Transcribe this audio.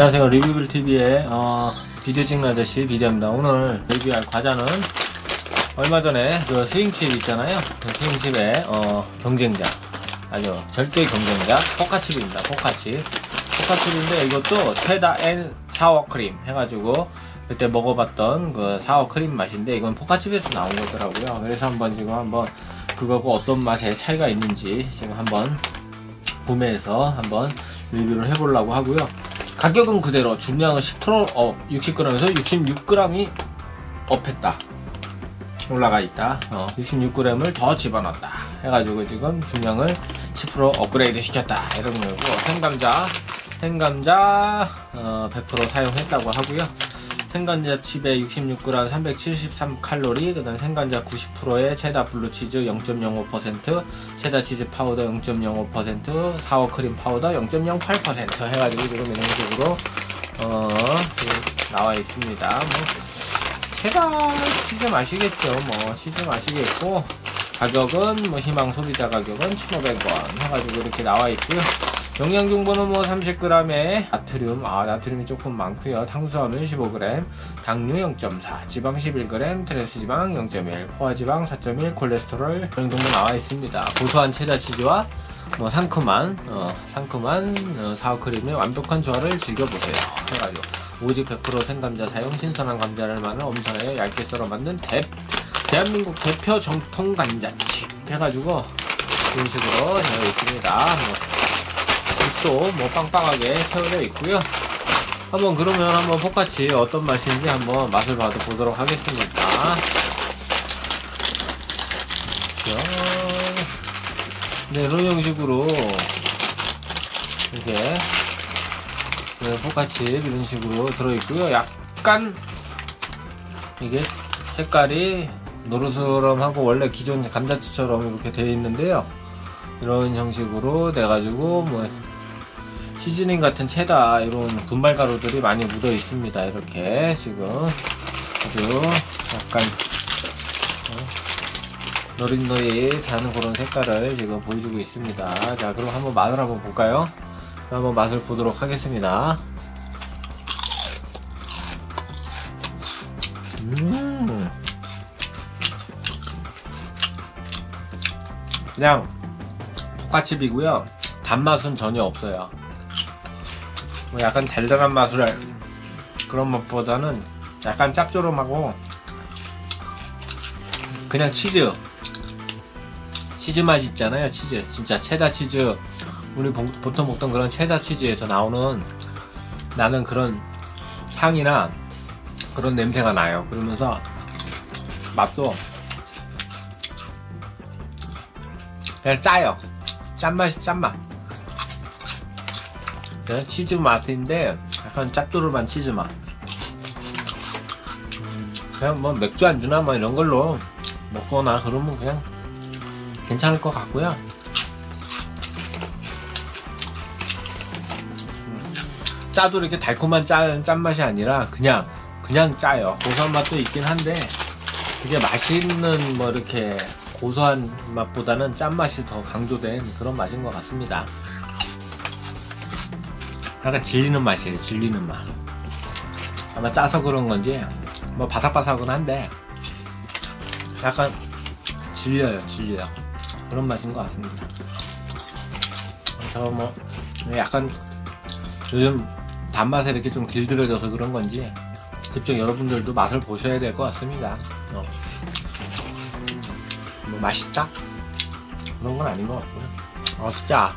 안녕하세요. 리뷰빌TV의 어, 비디오 찍는 아저씨 비디오입니다. 오늘 리뷰할 과자는 얼마 전에 그 스윙칩 있잖아요. 그 스윙칩의 어, 경쟁자. 아주 절대 경쟁자. 포카칩입니다. 포카칩. 포카칩인데 이것도 체다 앤 사워크림 해가지고 그때 먹어봤던 그 사워크림 맛인데 이건 포카칩에서 나온 거더라고요. 그래서 한번 지금 한번 그거고 어떤 맛의 차이가 있는지 지금 한번 구매해서 한번 리뷰를 해보려고 하고요. 가격은 그대로 중량은 10% 업, 60g에서 66g이 업했다. 올라가 있다. 어, 66g을 더 집어넣었다. 해가지고 지금 중량을 10% 업그레이드 시켰다. 이런 거고 생감자, 생감자 어, 100% 사용했다고 하고요. 생간자 칩에 66g 373칼로리 그 다음 생간자 90%에 체다 블루치즈 0.05% 체다 치즈 파우더 0.05% 사워 크림 파우더 0.08% 해가지고 지금 이런 식으로 어 지금 나와 있습니다. 뭐 체다 치즈 맛이겠죠. 뭐 치즈 맛이겠고 가격은 뭐 희망 소비자 가격은 1,500원 해가지고 이렇게 나와 있고요 영양 정보는 뭐 30g에 나트륨, 아 나트륨이 조금 많고요. 탄수화물 15g, 당류 0.4, 지방 11g, 트랜스 지방 0.1, 포화 지방 4.1, 콜레스테롤 이 정도 나와 있습니다. 고소한 체다 치즈와 뭐 상큼한 어, 상큼한 어, 사워크림의 완벽한 조화를 즐겨보세요. 해가지고 오직 100% 생감자 사용 신선한 감자를 마늘 엄선하여 얇게 썰어 만든 대, 대한민국 대표 정통 감자칩 해가지고 이런 식으로 되어 있습니다. 뭐, 또뭐 빵빵하게 채워져 있고요. 한번 그러면 한번 포카치 어떤 맛인지 한번 맛을 봐도 보도록 하겠습니다. 자, 네, 이런 형식으로 이렇게 네, 포카치 이런 식으로 들어있고요. 약간 이게 색깔이 노르스름하고 원래 기존 감자칩처럼 이렇게 되어 있는데요. 이런 형식으로 돼가지고 뭐 시즈닝 같은 체다 이런 분말 가루들이 많이 묻어 있습니다. 이렇게 지금 아주 약간 어, 노릿노릿하는 그런 색깔을 지금 보여주고 있습니다. 자, 그럼 한번 맛을 한번 볼까요? 한번 맛을 보도록 하겠습니다. 음, 그냥 포카칩이고요. 단맛은 전혀 없어요. 뭐 약간 달달한 맛을 그런 맛보다는 약간 짭조름하고 그냥 치즈. 치즈 맛 있잖아요 치즈. 진짜 체다 치즈. 우리 보- 보통 먹던 그런 체다 치즈에서 나오는 나는 그런 향이나 그런 냄새가 나요. 그러면서 맛도 그냥 짜요. 짠맛이 짠맛 그냥 치즈 맛인데 약간 짭조름한 치즈 맛. 음, 그냥 뭐 맥주 안주나 뭐 이런 걸로 먹거나 그러면 그냥 괜찮을 것 같고요. 음, 짜도 이렇게 달콤한 짠, 짠맛이 아니라 그냥 그냥 짜요. 고소한 맛도 있긴 한데 그게 맛있는 뭐 이렇게 고소한 맛보다는 짠맛이 더 강조된 그런 맛인 것 같습니다. 약간 질리는 맛이에요. 질리는 맛. 아마 짜서 그런 건지 뭐 바삭바삭은 한데 약간 질려요. 질려요. 그런 맛인 것 같습니다. 그래서 뭐 약간 요즘 단맛에 이렇게 좀 길들여져서 그런 건지 직접 여러분들도 맛을 보셔야 될 것 같습니다. 어. 뭐 맛있다? 그런 건 아닌 것 같고요. 어 진짜